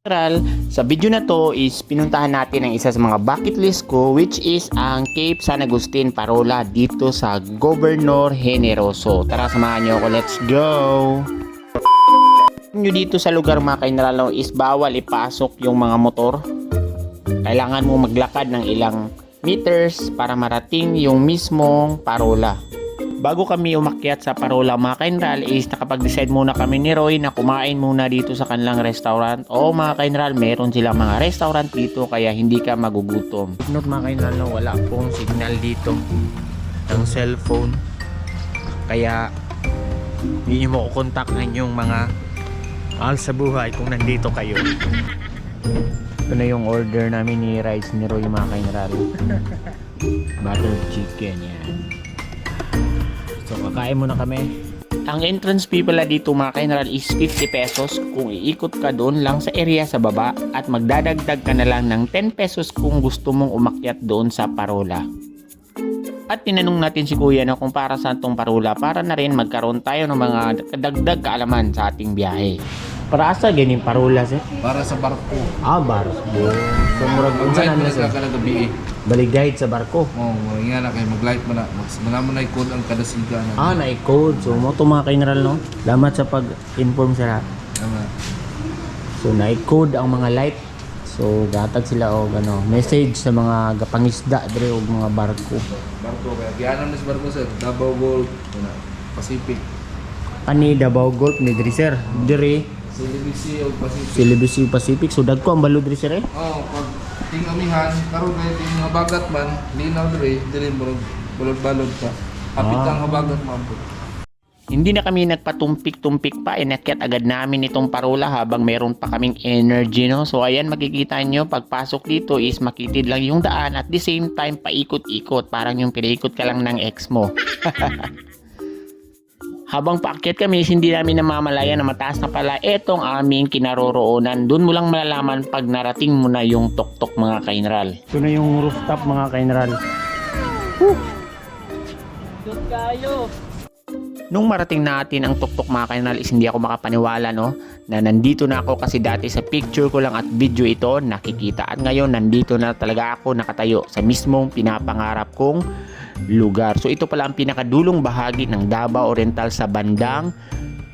General, sa video na to is pinuntahan natin ang isa sa mga bucket list ko which is ang Cape San Agustin Parola dito sa Governor Generoso. Tara samahan nyo ako, let's go! nyo dito sa lugar mga kainaralo is bawal ipasok yung mga motor. Kailangan mo maglakad ng ilang meters para marating yung mismong parola. Bago kami umakyat sa parola mga kainral is nakapag-decide muna kami ni Roy na kumain muna dito sa kanilang restaurant. O mga kainral, meron silang mga restaurant dito kaya hindi ka magugutom. Note mga kainral, no, wala pong signal dito ng cellphone. Kaya hindi nyo makukontaktan yung mga mahal sa buhay kung nandito kayo. Ito na yung order namin ni Rice ni Roy mga kainral. Buttered chicken yan. So kakain muna kami. Ang entrance fee pala dito mga kainral is 50 pesos kung iikot ka doon lang sa area sa baba at magdadagdag ka na lang ng 10 pesos kung gusto mong umakyat doon sa parola. At tinanong natin si Kuya na kung para sa tong parola para na rin magkaroon tayo ng mga dagdag kaalaman sa ating biyahe. Para asa ganing parola sir? Para sa barko. Ah, barko. So murag Ang na mo na na sir? sa kada gabi eh. Baligayad sa barko. Oo, oh, nga na kayo mag-light mo na. Mas malaman na ikod ang kada siga na. Ah, na-code. So, mo to mga general, no? Salamat sa pag-inform sa Tama. So, na-code ang mga light. So, gatag sila o ano, message sa mga gapangisda dire o mga barko. Barko kaya. Gianan na sa barko sir. Davao Gold. Ano, Pacific. Ani Davao Gulf ni diri sir. Dire CLBC o Pacific. Silibisi Pacific. So, dagko ang balo diri sir eh. Oh, pag ting amihan, karon kay ting habagat man, linaw dire, dire mo balod-balod ka. Hapit Ah. kang habagat man po. Hindi na kami nagpatumpik-tumpik pa, inakyat agad namin itong parola habang meron pa kaming energy, no? So, ayan, makikita nyo, pagpasok dito is makitid lang yung daan at the same time, paikot-ikot. Parang yung pinaikot ka lang ng ex mo. Habang paakyat kami, hindi namin namamalaya na mataas na pala etong aming kinaroroonan. Doon mo lang malalaman pag narating mo na yung tuktok mga kainral. Ito na yung rooftop mga kainral. Nung marating natin ang tuktok mga kanal is hindi ako makapaniwala no na nandito na ako kasi dati sa picture ko lang at video ito nakikita at ngayon nandito na talaga ako nakatayo sa mismong pinapangarap kong lugar. So ito pala ang pinakadulong bahagi ng Davao Oriental sa bandang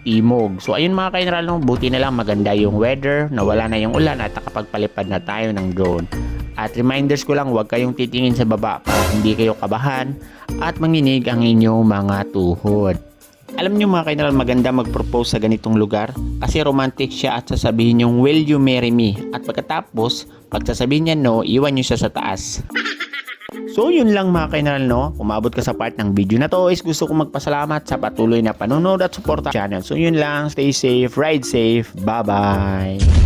Timog. So ayun mga kainral no, buti na lang maganda yung weather, nawala na yung ulan at nakapagpalipad na tayo ng drone. At reminders ko lang huwag kayong titingin sa baba para hindi kayo kabahan at manginig ang inyong mga tuhod. Alam niyo mga kainal maganda mag-propose sa ganitong lugar kasi romantic siya at sasabihin yung will you marry me at pagkatapos pag sasabihin niya no iwan niyo siya sa taas. So yun lang mga kainal no umabot ka sa part ng video na to is gusto kong magpasalamat sa patuloy na panonood at suporta channel. So yun lang stay safe, ride safe, bye bye.